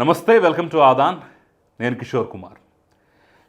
నమస్తే welcome to Aadan. నేను కిషోర్ కుమార్.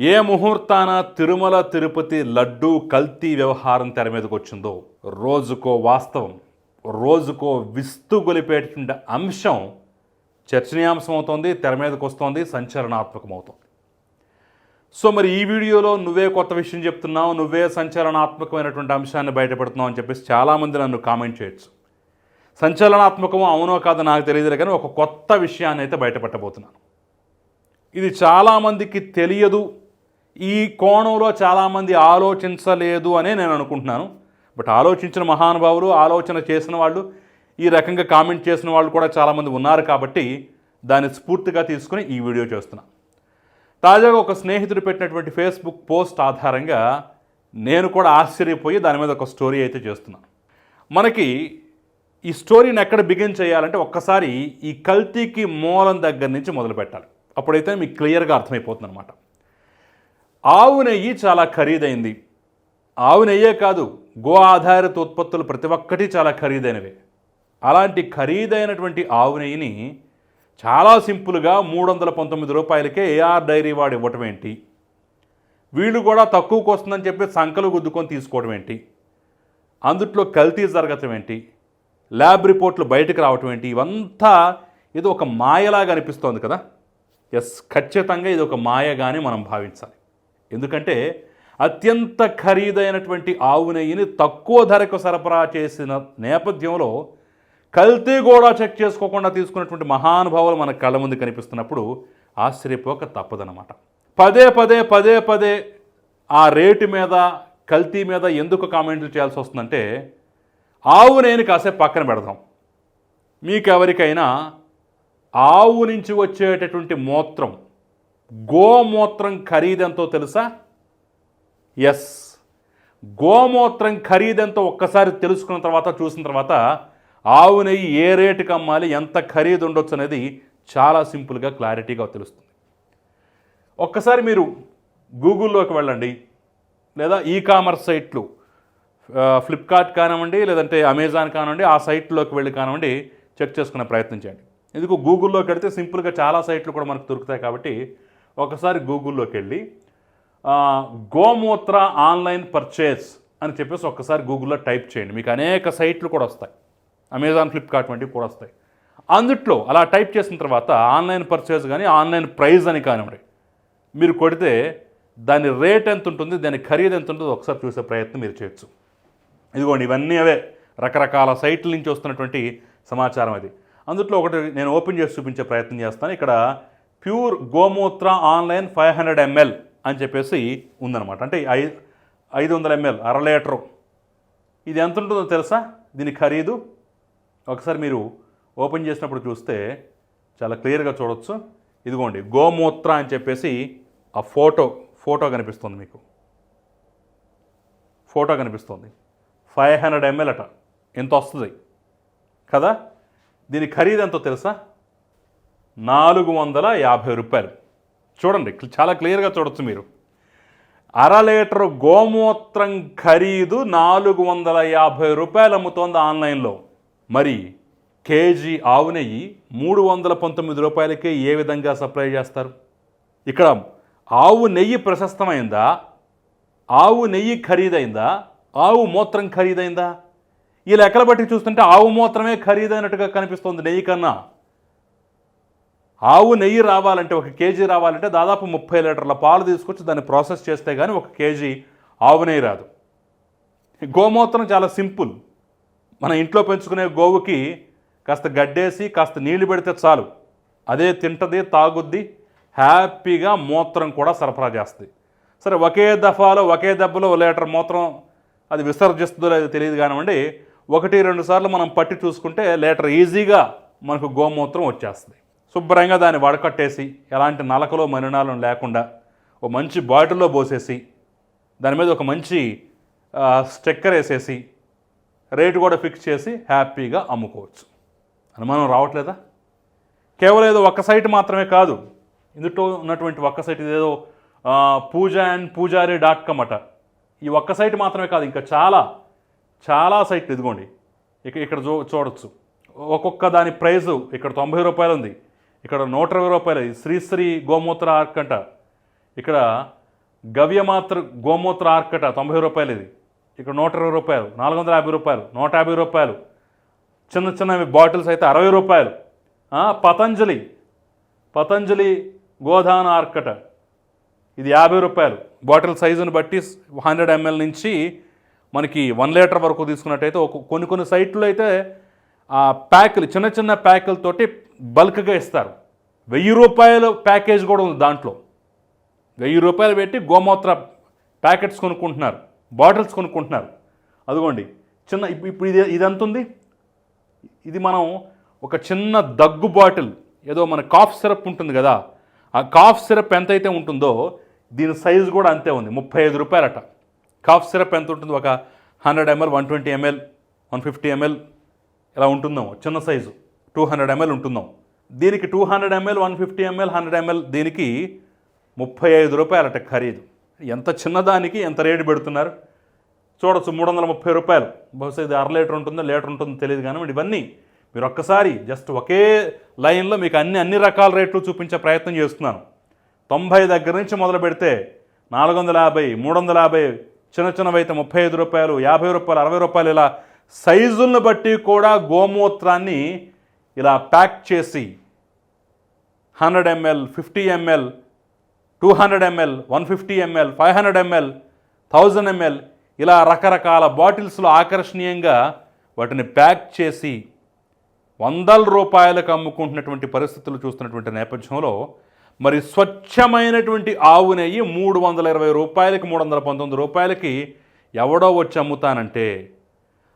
ఏ ముహూర్తాన తిరుమల తిరుపతి లడ్డూ కల్తీ వ్యవహారం తెర మీదకి వచ్చిందో రోజుకో వాస్తవం రోజుకో విస్తుగొలిపేటువంటి అంశం చర్చనీయాంశం అవుతోంది తెర మీదకి వస్తోంది సంచలనాత్మకమవుతోంది. సో మరి ఈ వీడియోలో నువ్వే కొత్త విషయం చెప్తున్నావు నువ్వే సంచలనాత్మకమైనటువంటి అంశాన్ని బయటపెడుతున్నావు అని చెప్పేసి చాలామంది నన్ను కామెంట్ చేయొచ్చు. సంచలనాత్మకమో అవునో కాదో నాకు తెలియదు కానీ ఒక కొత్త విషయాన్ని అయితే బయటపెట్టబోతున్నాను. ఇది చాలామందికి తెలియదు ఈ కోణంలో చాలామంది ఆలోచించలేదు అనే నేను అనుకుంటున్నాను. బట్ ఆలోచించిన మహానుభావులు ఆలోచన చేసిన వాళ్ళు ఈ రకంగా కామెంట్ చేసిన వాళ్ళు కూడా చాలామంది ఉన్నారు కాబట్టి దాన్ని స్ఫూర్తిగా తీసుకుని ఈ వీడియో చేస్తున్నా తాజాగా ఒక స్నేహితుడు పెట్టినటువంటి ఫేస్బుక్ పోస్ట్ ఆధారంగా నేను కూడా ఆశ్చర్యపోయి దాని మీద ఒక స్టోరీ అయితే చేస్తున్నాను. మనకి ఈ స్టోరీని ఎక్కడ బిగిన్ చేయాలంటే ఒక్కసారి ఈ కల్తీకి మూలం దగ్గర నుంచి మొదలు పెట్టాలి. అప్పుడైతే మీకు క్లియర్గా అర్థమైపోతుంది అనమాట ఆవు నెయ్యి చాలా ఖరీదైంది. ఆవు నెయ్యే కాదు గో ఆధారిత ఉత్పత్తులు ప్రతి ఒక్కటి చాలా ఖరీదైనవి. అలాంటి ఖరీదైనటువంటి ఆవు నెయ్యిని చాలా సింపుల్గా మూడు వందల పంతొమ్మిది రూపాయలకే ఏఆర్ డైరీ వాడు ఇవ్వటం ఏంటి? వీళ్ళు కూడా తక్కువకు వస్తుందని చెప్పి సంకలు గుద్దుకొని తీసుకోవడం ఏంటి? అందుట్లో కల్తీ జరగటం ఏంటి? ల్యాబ్ రిపోర్ట్లు బయటకు రావటం ఏంటి? ఇవంతా ఇది ఒక మాయలాగా అనిపిస్తోంది కదా? ఎస్ ఖచ్చితంగా ఇది ఒక మాయగానే మనం భావించాలి. ఎందుకంటే అత్యంత ఖరీదైనటువంటి ఆవు నెయ్యిని తక్కువ ధరకు సరఫరా చేసిన నేపథ్యంలో కల్తీ కూడా చెక్ చేసుకోకుండా తీసుకున్నటువంటి మహానుభావులు మన కళ్ళ ముందు కనిపిస్తున్నప్పుడు ఆశ్చర్యపోక తప్పదనమాట పదే పదే పదే పదే ఆ రేటు మీద కల్తీ మీద ఎందుకు కామెంట్లు చేయాల్సి వస్తుందంటే ఆవు నేను కాసేపు పక్కన పెడదాం. మీకు ఎవరికైనా ఆవు నుంచి వచ్చేటటువంటి మూత్రం గోమూత్రం ఖరీదెంతో తెలుసా? ఎస్ గోమూత్రం ఖరీదెంతో ఒక్కసారి తెలుసుకున్న తర్వాత చూసిన తర్వాత ఆవు నెయ్యి ఏ రేటుకి అమ్మాలి ఎంత ఖరీదు ఉండొచ్చు అనేది చాలా సింపుల్గా క్లారిటీగా తెలుస్తుంది. ఒక్కసారి మీరు గూగుల్లోకి వెళ్ళండి లేదా ఈ కామర్స్ సైట్లు ఫ్లిప్కార్ట్ కానివ్వండి లేదంటే అమెజాన్ కానివ్వండి ఆ సైట్లోకి వెళ్ళి కానివ్వండి చెక్ చేసుకునే ప్రయత్నం చేయండి. ఎందుకు? గూగుల్లోకి వెళితే సింపుల్గా చాలా సైట్లు కూడా మనకు దొరుకుతాయి కాబట్టి ఒకసారి గూగుల్లోకి వెళ్ళి గోమూత్ర ఆన్లైన్ పర్చేస్ అని చెప్పేసి ఒక్కసారి గూగుల్లో టైప్ చేయండి. మీకు అనేక సైట్లు కూడా వస్తాయి. అమెజాన్ ఫ్లిప్కార్ట్ వంటివి కూడా వస్తాయి. అందుట్లో అలా టైప్ చేసిన తర్వాత ఆన్లైన్ పర్చేస్ కానీ ఆన్లైన్ ప్రైస్ అని కానివ్వండి మీరు కొడితే దాని రేట్ ఎంత ఉంటుంది దాని ఖరీదు ఎంత ఉంటుందో ఒకసారి చూసే ప్రయత్నం మీరు చేయొచ్చు. ఇదిగోండి ఇవన్నీ అవే రకరకాల సైట్ల నుంచి వస్తున్నటువంటి సమాచారం అది. అందుట్లో ఒకటి నేను ఓపెన్ చేసి చూపించే ప్రయత్నం చేస్తాను. ఇక్కడ pure gomutra online five hundred ML అని చెప్పేసి ఉందన్నమాట. అంటే ఐ ఐదు వందల ఎంఎల్ అర లీటరు. ఇది ఎంత ఉంటుందో తెలుసా? దీని ఖరీదు. ఒకసారి మీరు ఓపెన్ చేసినప్పుడు చూస్తే చాలా క్లియర్గా చూడొచ్చు. ఇదిగోండి గోమూత్ర అని చెప్పేసి ఆ ఫోటో ఫోటో కనిపిస్తుంది మీకు. ఫోటో కనిపిస్తుంది. ఫైవ్ హండ్రెడ్ ఎంఎల్ అట. ఎంత వస్తుంది? కదా? దీని ఖరీదు ఎంతో తెలుసా? నాలుగు వందల యాభై రూపాయలు. చూడండి చాలా క్లియర్గా చూడొచ్చు మీరు. అర లీటర్ గోమూత్రం ఖరీదు నాలుగు వందల యాభై రూపాయలు అమ్ముతోంది ఆన్లైన్లో. మరి కేజీ ఆవు నెయ్యి మూడు వందల పంతొమ్మిది రూపాయలకే ఏ విధంగా సప్లై చేస్తారు? ఇక్కడ ఆవు నెయ్యి ప్రశస్తమైందా? ఆవు నెయ్యి ఖరీదైందా? ఆవు మూత్రం ఖరీదైందా? ఈ లెక్కలు బట్టి చూస్తుంటే ఆవు మూత్రమే ఖరీదైనట్టుగా కనిపిస్తుంది నెయ్యి కన్నా. ఆవు నెయ్యి రావాలంటే ఒక కేజీ రావాలంటే దాదాపు ముప్పై లీటర్ల పాలు తీసుకొచ్చి దాన్ని ప్రాసెస్ చేస్తే కానీ ఒక కేజీ ఆవు నెయ్యి రాదు. గోమూత్రం చాలా సింపుల్. మన ఇంట్లో పెంచుకునే గోవుకి కాస్త గడ్డేసి కాస్త నీళ్ళు పెడితే చాలు. అదే తింటది తాగుద్ది హ్యాపీగా మూత్రం కూడా సరఫరా చేస్తుంది. సరే ఒకే దఫాలో ఒకే దెబ్బలో లీటర్ మూత్రం అది విసర్జిస్తుందో లేదో తెలియదు కానివ్వండి ఒకటి రెండు సార్లు మనం పట్టి చూసుకుంటే లేటర్ ఈజీగా మనకు గోమూత్రం వచ్చేస్తుంది. శుభ్రంగా దాన్ని వడకట్టేసి ఎలాంటి నలకలో మలినాలను లేకుండా ఒక మంచి బాటిల్లో పోసేసి దాని మీద ఒక మంచి స్టెక్కర్ స్టిక్కర్ వేసేసి రేటు కూడా ఫిక్స్ చేసి హ్యాపీగా అమ్ముకోవచ్చు. అనుమానం రావట్లేదా? కేవలం ఏదో ఒక్క సైట్ మాత్రమే కాదు ఇందులో ఉన్నటువంటి ఒక్క సైట్ ఇదేదో puja and pujari dot com అట. ఈ ఒక్క సైట్ మాత్రమే కాదు ఇంకా చాలా చాలా సైట్లు ఇదిగోండి. ఇక ఇక్కడ చూ చూడొచ్చు. ఒక్కొక్క దాని ప్రైజు ఇక్కడ తొంభై రూపాయలు ఉంది. ఇక్కడ నూట ఇరవై రూపాయలు శ్రీశ్రీ గోమూత్ర ఆర్కంట. ఇక్కడ గవ్యమాత్ర గోమూత్ర ఆర్కట తొంభై రూపాయలు ఇది. ఇక్కడ నూట ఇరవై రూపాయలు నాలుగు వందల యాభై రూపాయలు నూట యాభై రూపాయలు. చిన్న చిన్నవి బాటిల్స్ అయితే అరవై రూపాయలు. పతంజలి పతంజలి గోధాన ఆర్కట. ఇది యాభై రూపాయలు. బాటిల్ సైజుని బట్టి హండ్రెడ్ ఎంఎల్ నుంచి మనకి వన్ లీటర్ వరకు తీసుకున్నట్టయితే ఒక కొన్ని కొన్ని సైట్లు అయితే ఆ ప్యాకులు చిన్న చిన్న ప్యాకులతోటి బల్క్గా ఇస్తారు. వెయ్యి రూపాయల ప్యాకేజ్ కూడా ఉంది దాంట్లో. వెయ్యి రూపాయలు పెట్టి గోమూత్ర ప్యాకెట్స్ కొనుక్కుంటున్నారు బాటిల్స్ కొనుక్కుంటున్నారు. అదిగోండి చిన్న ఇప్పుడు ఇది ఇది ఎంత ఉంది? ఇది మనం ఒక చిన్న దగ్గు బాటిల్ ఏదో మన కాఫ్ సిరప్ ఉంటుంది కదా ఆ కాఫ్ సిరప్ ఎంతైతే ఉంటుందో దీని సైజు కూడా అంతే ఉంది. ముప్పై ఐదు రూపాయలట. కాఫ్ సిరప్ ఎంత ఉంటుంది? ఒక hundred ML one twenty ML one fifty ML ఇలా ఉంటుందాం చిన్న సైజు. టూ హండ్రెడ్ ఎంఎల్ ఉంటుందాం దీనికి two hundred ML one fifty ML hundred ML దీనికి ముప్పై ఐదు రూపాయలట ఖరీదు. ఎంత చిన్నదానికి ఎంత రేటు పెడుతున్నారు? చూడొచ్చు మూడు వందల ముప్పై రూపాయలు. బహుశా ఇది అర లీటర్ ఉంటుందో లీటర్ ఉంటుందో తెలియదు కానీ ఇవన్నీ మీరు ఒక్కసారి జస్ట్ ఒకే లైన్లో మీకు అన్ని అన్ని రకాల రేట్లు చూపించే ప్రయత్నం చేస్తున్నాను. తొంభై దగ్గర నుంచి మొదలు పెడితే నాలుగు వందల యాభై మూడు వందల యాభై చిన్న చిన్నవైతే ముప్పై ఐదు రూపాయలు యాభై రూపాయలు అరవై రూపాయలు ఇలా సైజులను బట్టి కూడా గోమూత్రాన్ని ఇలా ప్యాక్ చేసి hundred ML fifty ML two hundred ML one fifty ML five hundred ML thousand ML ఇలా రకరకాల బాటిల్స్లో ఆకర్షణీయంగా వాటిని ప్యాక్ చేసి వందల రూపాయలకు అమ్ముకుంటున్నటువంటి పరిస్థితులు చూస్తున్నటువంటి నేపథ్యంలో మరి స్వచ్ఛమైనటువంటి ఆవు నెయ్యి మూడు వందల ఇరవై రూపాయలకి మూడు వందల పంతొమ్మిది రూపాయలకి ఎవడో వచ్చి అమ్ముతానంటే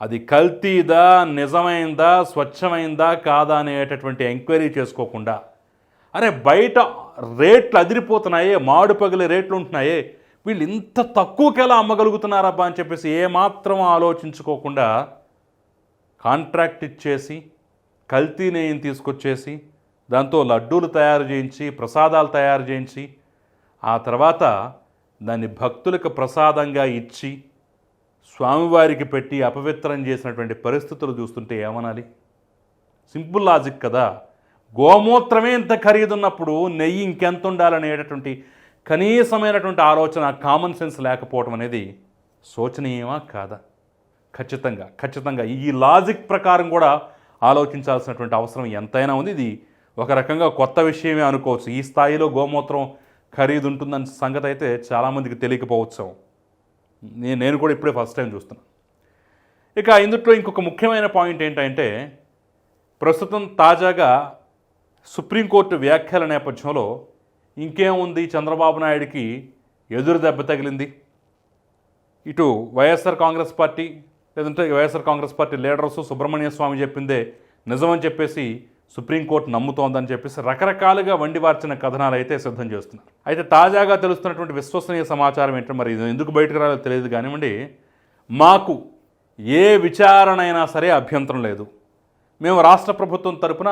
అది కల్తీదా నిజమైందా స్వచ్ఛమైందా కాదా అనేటటువంటి ఎంక్వైరీ చేసుకోకుండా అరే బయట రేట్లు అదిరిపోతున్నాయే మాడు పగిలే రేట్లు ఉంటున్నాయే వీళ్ళు ఇంత తక్కువకి ఎలా అమ్మగలుగుతున్నారబ్బా అని చెప్పేసి ఏమాత్రం ఆలోచించుకోకుండా కాంట్రాక్ట్ ఇచ్చేసి కల్తీ నెయ్యిని తీసుకొచ్చేసి దాంతో లడ్డూలు తయారు చేయించి ప్రసాదాలు తయారు చేయించి ఆ తర్వాత దాన్ని భక్తులకు ప్రసాదంగా ఇచ్చి స్వామివారికి పెట్టి అపవిత్రం చేసినటువంటి పరిస్థితులు చూస్తుంటే ఏమనాలి? సింపుల్ లాజిక్ కదా. గోమూత్రమే ఇంత ఖరీదున్నప్పుడు నెయ్యి ఇంకెంత ఉండాలనేటటువంటి కనీసమైనటువంటి ఆలోచన కామన్ సెన్స్ లేకపోవడం అనేది శోచనీయమా కాదా? ఖచ్చితంగా ఖచ్చితంగా. ఈ లాజిక్ ప్రకారం కూడా ఆలోచించాల్సినటువంటి అవసరం ఎంతైనా ఉంది. ఇది ఒక రకంగా కొత్త విషయమే అనుకోవచ్చు. ఈ స్థాయిలో గోమూత్రం ఖరీదు ఉంటుందన్న సంగతి అయితే చాలామందికి తెలియకపోవచ్చు. నేను నేను కూడా ఇప్పుడే ఫస్ట్ టైం చూస్తున్నాను. ఇక ఇందుట్లో ఇంకొక ముఖ్యమైన పాయింట్ ఏంటంటే ప్రస్తుతం తాజాగా సుప్రీంకోర్టు వ్యాఖ్యల నేపథ్యంలో ఇంకేముంది చంద్రబాబు నాయుడికి ఎదురు దెబ్బ తగిలింది. ఇటు వైఎస్ఆర్ కాంగ్రెస్ పార్టీ లేదంటే YSR Congress party leaders Subrahmanya Swamy చెప్పిందే నిజమని చెప్పేసి సుప్రీంకోర్టు నమ్ముతోందని చెప్పేసి రకరకాలుగా వండివార్చిన కథనాలు అయితే సిద్ధం చేస్తున్నారు. అయితే తాజాగా తెలుస్తున్నటువంటి విశ్వసనీయ సమాచారం ఏంటంటే మరి ఎందుకు బయటకు రాలో తెలియదు కానివ్వండి మాకు ఏ విచారణ అయినా సరే అభ్యంతరం లేదు. మేము రాష్ట్ర ప్రభుత్వం తరపున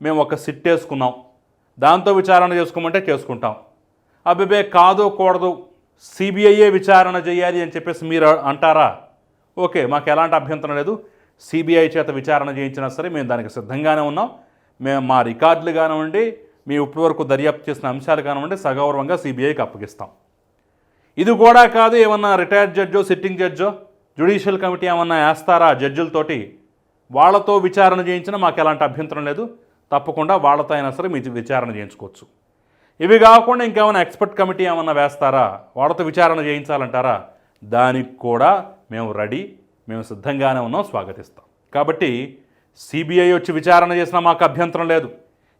మేము ఒక సిట్ వేసుకున్నాం. దాంతో విచారణ చేసుకోమంటే చేసుకుంటాం. అబ్బిబే కాదు కూడదు సిబిఐయే విచారణ చేయాలి అని చెప్పేసి మీరు అంటారా? ఓకే మాకు ఎలాంటి అభ్యంతరం లేదు. సిబిఐ చేత విచారణ చేయించినా సరే మేము దానికి సిద్ధంగానే ఉన్నాం. మేము మా రికార్డులు కానివ్వండి మేము ఇప్పటివరకు దర్యాప్తు చేసిన అంశాలు కానివ్వండి సగౌరవంగా సిబిఐకి అప్పగిస్తాం. ఇది కూడా కాదు ఏమన్నా రిటైర్డ్ జడ్జో సిట్టింగ్ జడ్జో జ్యుడిషియల్ కమిటీ ఏమన్నా వేస్తారా జడ్జిలతోటి? వాళ్ళతో విచారణ చేయించినా మాకు ఎలాంటి అభ్యంతరం లేదు. తప్పకుండా వాళ్ళతో అయినా సరే మీ విచారణ చేయించుకోవచ్చు. ఇవి కాకుండా ఇంకేమైనా ఎక్స్పర్ట్ కమిటీ ఏమన్నా వేస్తారా? వాళ్ళతో విచారణ చేయించాలంటారా? దానికి కూడా మేము రెడీ మేము సిద్ధంగానే ఉన్నాం స్వాగతిస్తాం. కాబట్టి సిబిఐ వచ్చి విచారణ చేసినా మాకు అభ్యంతరం లేదు.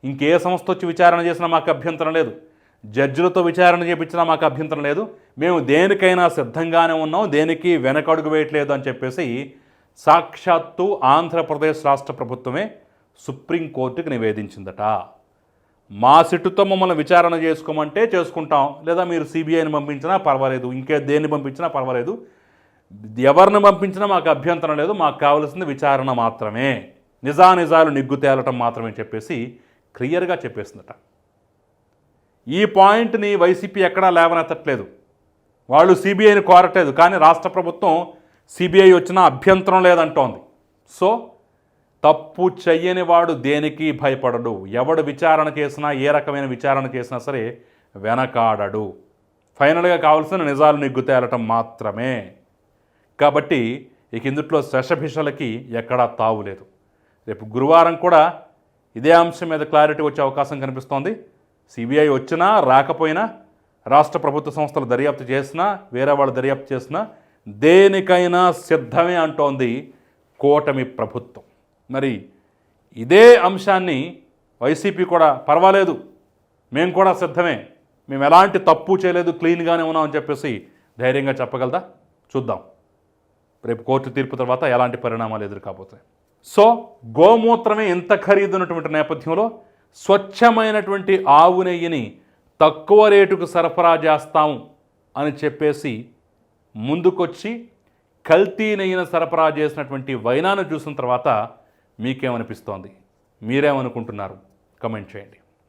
ఇంకే సంస్థ వచ్చి విచారణ చేసినా మాకు అభ్యంతరం లేదు. జడ్జిలతో విచారణ చేపించినా మాకు అభ్యంతరం లేదు. మేము దేనికైనా సిద్ధంగానే ఉన్నాం. దేనికి వెనకడుగు వేయట్లేదు అని చెప్పేసి సాక్షాత్తు ఆంధ్రప్రదేశ్ రాష్ట్ర ప్రభుత్వమే సుప్రీంకోర్టుకి నివేదించిందట. మా సిట్టుతో మమ్మల్ని విచారణ చేసుకోమంటే చేసుకుంటాం. లేదా మీరు సిబిఐని పంపించినా పర్వాలేదు. ఇంకే దేన్ని పంపించినా పర్వాలేదు. ఎవరిని పంపించినా మాకు అభ్యంతరం లేదు. మాకు కావలసింది విచారణ మాత్రమే. నిజానిజాలు నిగ్గు తేలటం మాత్రమే చెప్పేసి క్లియర్గా చెప్పేసిందట. ఈ పాయింట్ని వైసీపీ ఎక్కడా లేవనెత్తట్లేదు. వాళ్ళు సిబిఐని కోరట్లేదు కానీ రాష్ట్ర ప్రభుత్వం సిబిఐ వచ్చినా అభ్యంతరం లేదంటోంది. సో తప్పు చెయ్యని వాడు దేనికి భయపడడు? ఎవడు విచారణ చేసినా ఏ రకమైన విచారణ చేసినా సరే వెనకాడడు. ఫైనల్గా కావాల్సిన నిజాలు నిగ్గు తేలటం మాత్రమే. కాబట్టి ఇక ఇందుట్లో శశభిషలకి ఎక్కడా తావు లేదు. రేపు గురువారం కూడా ఇదే అంశం మీద క్లారిటీ వచ్చే అవకాశం కనిపిస్తోంది. సిబిఐ వచ్చినా రాకపోయినా రాష్ట్ర ప్రభుత్వ సంస్థలు దర్యాప్తు చేసినా వేరే వాళ్ళు దర్యాప్తు చేసినా దేనికైనా సిద్ధమే అంటోంది కూటమి ప్రభుత్వం. మరి ఇదే అంశాన్ని వైసీపీ కూడా పర్వాలేదు. మేము కూడా సిద్ధమే. మేము ఎలాంటి తప్పు చేయలేదు క్లీన్గానే ఉన్నామని చెప్పేసి ధైర్యంగా చెప్పగలదా? చూద్దాం. రేపు కోర్టు తీర్పు తర్వాత ఎలాంటి పరిణామాలు ఎదురుకాబోతాయి సో గోమూత్రమే ఎంత ఖరీదున్నటువంటి నేపథ్యంలో స్వచ్ఛమైనటువంటి ఆవు నెయ్యిని తక్కువ రేటుకు సరఫరా చేస్తాం అని చెప్పేసి ముందుకొచ్చి కల్తీ నెయ్యిని సరఫరా చేసినటువంటి వైనాను చూసిన తర్వాత మీకేమనిపిస్తోంది? మీరేమనుకుంటున్నారు? కమెంట్ చేయండి.